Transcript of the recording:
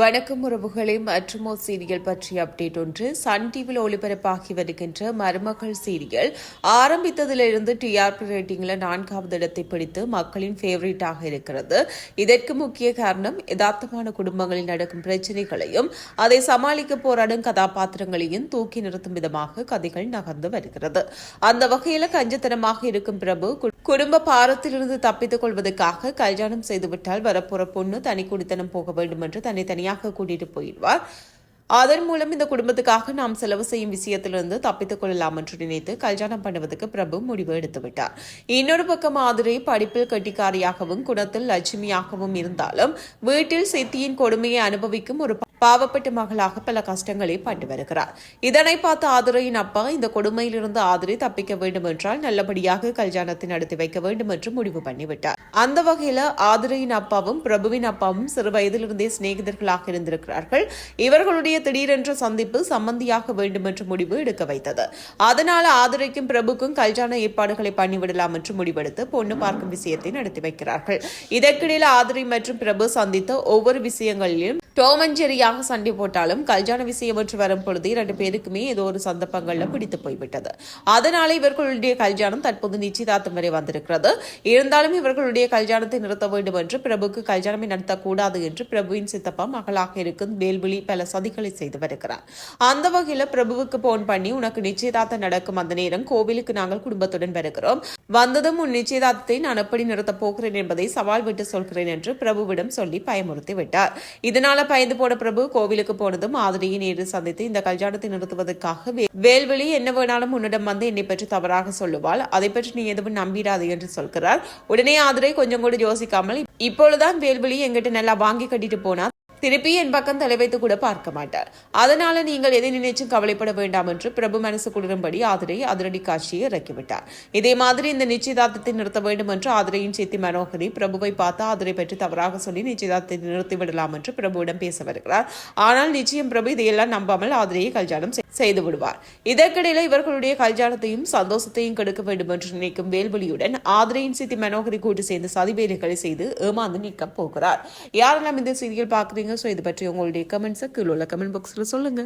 வணக்கம் உறவுகளே மற்றும் சீரியல் பற்றிய அப்டேட் ஒன்று. சன் டிவியில் ஒளிபரப்பாகி வருகின்ற மருமகள் சீரியல் ஆரம்பித்ததிலிருந்து டிஆர்பி ரேட்டிங்ல நான்காவது இடத்தை பிடித்து மக்களின் ஃபேவரட்டாக இருக்கிறது. இதற்கு முக்கிய காரணம் யதார்த்தமான குடும்பங்களில் நடக்கும் பிரச்சனைகளையும் அதை சமாளிக்க போராடும் கதாபாத்திரங்களையும் தூக்கி நிறுத்தும் விதமாக கதைகள் நகர்ந்து வருகிறது. அந்த வகையில் கஞ்சத்தனமாக இருக்கும் பிரபு குடும்ப பாரத்திலிருந்து தப்பித்துக் கொள்வதற்காக கல்யாணம் செய்துவிட்டால் வரப்போற பொண்ணு தனி குடித்தனம் போக வேண்டும் என்று தன்னை தனியாக கூட்டிட்டு போயிடுவார். அதன் மூலம் இந்த குடும்பத்துக்காக நாம் செலவு செய்யும் விஷயத்திலிருந்து தப்பித்துக் கொள்ளலாம் என்று நினைத்து கல்யாணம் பண்ணுவதற்கு பிரபு முடிவு எடுத்துவிட்டார். இன்னொரு பக்கம் மாதிரி படிப்பில் கட்டிக்காரியாகவும் குணத்தில் லட்சுமியாகவும் இருந்தாலும் வீட்டில் சித்தியின் கொடுமையை அனுபவிக்கும் ஒரு பாவப்பட்ட மகளாக பல கஷ்டங்களை பட்டு வருகிறார். இதனை பார்த்த ஆதிரையின் அப்பா இந்த கொடுமையிலிருந்து ஆதிரை தப்பிக்க வேண்டும் என்றால் நல்லபடியாக கல்யாணத்தை நடத்தி வைக்க வேண்டும் என்று முடிவு பண்ணிவிட்டார். அந்த வகையில ஆதிரையின் அப்பாவும் பிரபுவின் அப்பாவும் சிறு வயதிலிருந்தே சிநேகிதர்களாக இருந்திருக்கிறார்கள். இவர்களுடைய திடீரென்ற சந்திப்பு சம்பந்தியாக வேண்டும் என்று முடிவு எடுக்க வைத்தது. அதனால ஆதிரைக்கும் பிரபுக்கும் கல்யாண ஏற்பாடுகளை பண்ணிவிடலாம் என்று முடிவெடுத்து பொண்ணு பார்க்கும் விஷயத்தை நடத்தி வைக்கிறார்கள். இதற்கிடையில் ஆதிரை மற்றும் பிரபு சந்தித்த ஒவ்வொரு விஷயங்களிலும் டோமஞ்செரியாக சண்டை போட்டாலும் கல்யாண விஷயமற்று வரும் பொழுது இரண்டு பேருக்குமே ஏதோ ஒரு சந்தர்ப்பங்கள்ல பிடித்து போய்விட்டது. அதனால இவர்களுடைய கல்யாணம் தற்போது நிச்சயதார்த்தம் வரை வந்திருக்கிறது. இருந்தாலும் இவர்களுடைய கல்யாணத்தை நிறுத்த வேண்டும் என்று பிரபுக்கு கல்யாணமே நடத்தக்கூடாது என்று பிரபுவின் சித்தப்பா மகளாக இருக்கும் வேல்விழி பல சதிகளை செய்து வருகிறார். அந்த வகையில பிரபுவுக்கு போன் பண்ணி உனக்கு நிச்சயதார்த்தம் நடக்கும் அந்த நேரம் கோவிலுக்கு நாங்கள் குடும்பத்துடன் வருகிறோம். வந்ததும் உன் நிச்சயதார்த்தத்தை நான் எப்படி நிறுத்தப் போகிறேன் என்பதை சவால் விட்டு சொல்கிறேன் என்று பிரபுவிடம் சொல்லி பயமுறுத்தி விட்டார். இதனால பயந்து போன பிரபு கோவிலுக்கு போனதும் ஆதிரியை நேரில் சந்தித்து இந்த கல்யாணத்தை நிறுத்துவதற்காக வே- என்ன வேணாலும் உன்னிடம் வந்து என்னை பற்றி தவறாக சொல்லுவாள். அதை பற்றி நீ எதுவும் நம்பிடாது என்று சொல்கிறார். உடனே ஆதிரை கொஞ்சம் கூட யோசிக்காமல் இப்பொழுதுதான் வேல்வெளி எங்கிட்ட நல்லா வாங்கி கட்டிட்டு போனா திருப்பி என் பக்கம் தலை வைத்து கூட பார்க்க மாட்டார். அதனால நீங்கள் எதை நினைச்சும் கவலைப்பட வேண்டாம் என்று பிரபு மனசு குளிரும்படி ஆதிரை அதிரடி காட்சியை இறக்கிவிட்டார். இதே மாதிரி இந்த நிச்சயதார்த்தத்தை நிறுத்த வேண்டும் என்று ஆதிரையின் சேத்தி மனோகரி பிரபுவை பார்த்து ஆதிரை பற்றி தவறாக சொல்லி நிச்சயதார்த்தத்தை நிறுத்தி விடலாம் என்று பிரபுவிடம் பேச வருகிறார். ஆனால் நிச்சயம் பிரபு இதையெல்லாம் நம்பாமல் ஆதிரையை கல்யாணம் செய்து விடுவார் இதற்கிடையில இவர்களுடைய கல்யாணத்தையும் சந்தோஷத்தையும் கெடுக்க வேண்டும் என்று நினைக்கும் வேல்வழியுடன் ஆதிரையின் சித்தி மனோகரி கூட்டு சேர்ந்து சதிவேலைகளை செய்து ஏமாந்து நிற்கப் போகிறார். யாரெல்லாம் இந்த செய்தியில் பார்க்குறீங்க? ஸோ இது பற்றி உங்களுடைய கமெண்ட்ஸை கீழே உள்ள கமெண்ட் பாக்ஸில் சொல்லுங்க.